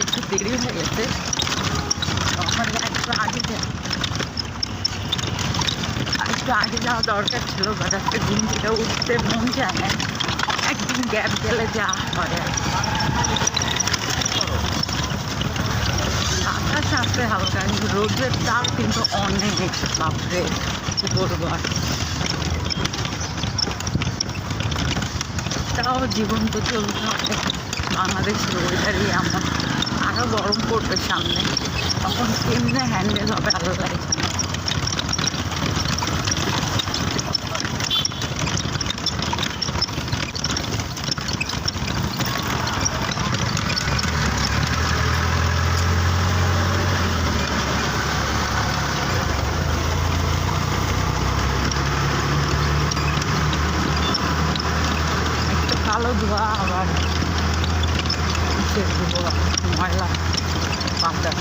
একটু দেরি হয়ে গেছে তো একটু আগে একটু আগে যাওয়া দরকার ছিল বাট আজকে ঘুম থেকে উঠতে মন যায় না একদিন গ্যাপ গেলে যা হয় আর কি। বাতাস আছে হালকা কিন্তু রোদের তাপ কিন্তু অনেক বাপরে কি বলব আর তাও জীবন তো চলতে হবে বাংলাদেশের ওয়েদারই এমন আরও গরম পড়বে সামনে। তখন কেমনে হ্যান্ডেল হবে আল্লাহ জানে। ধোয়া আবার। เสียงดูแบบน้อยละฟังแบบ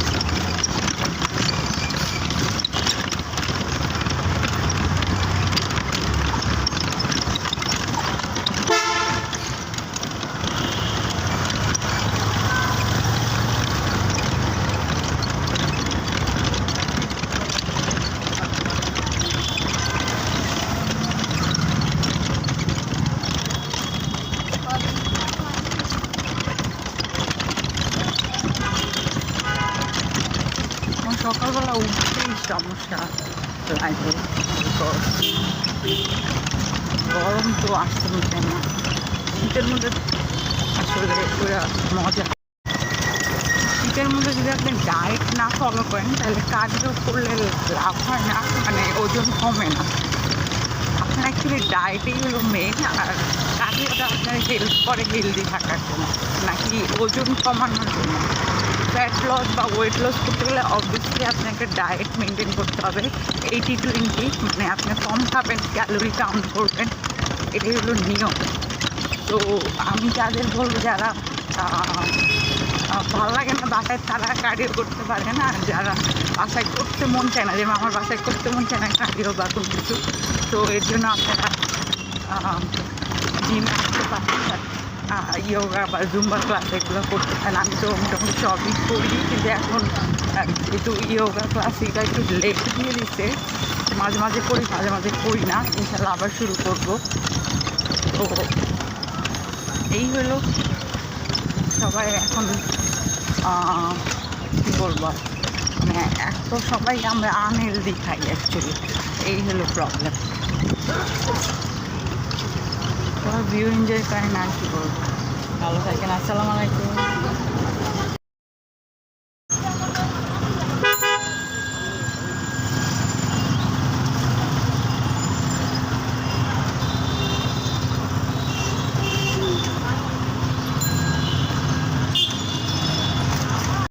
সকালবেলা উঠতেই সমস্যা লাগে গরম তো আসতে হচ্ছে না শীতের মধ্যে আসলে পুরো মজা শীতের মধ্যে যদি আপনি ডায়েট না ফলো করেন তাহলে কার্ডিও করলে লাভ হয় না মানে ওজন কমে না আপনার অ্যাকচুয়ালি ডায়েটেই হলো মেন আর কার্ডিওটা আপনার হেল্প করে হেলদি থাকার জন্য নাকি ওজন কমানোর জন্য? ফ্যাট লস বা ওয়েট লস করতে গেলে অবভিয়াসলি আপনাকে ডায়েট মেনটেন করতে হবে। এইটি টোয়েন্টি মানে আপনি কম খাবেন ক্যালোরি কাউন্ট করবেন, এটাই হলো নিয়ম। তো আমি যাদের বলব যারা ভালো লাগে না বাসায়, তারা কার্ডিও করতে পারে না। যারা বাসায় করতে মন চায় না যেমন আমার বাসায় করতে মন চায় না কার্ডিও বা কোনো কিছু। তো এর জন্য আপনারা জিমে আসতে ইয়োগা বা জুম্বা ক্লাস এগুলো করতে পারেন। আমি তো মোটামুটি সবই করি, কিন্তু এখন যেহেতু ইয়োগা ক্লাস এটা একটু লেট দিয়ে দিচ্ছে মাঝে মাঝে করি, মাঝে মাঝে করি না, ইনশাল্লাহ আবার শুরু করব। তো এই হলো সবাই এখন কি বলব মানে এক তো সবাই আমরা আনহেলদি খাই অ্যাকচুয়ালি এই হলো প্রবলেম সবাই ভিউ এনজয় করেন আর কি করব ভালো থাকেন আসসালামু আলাইকুম।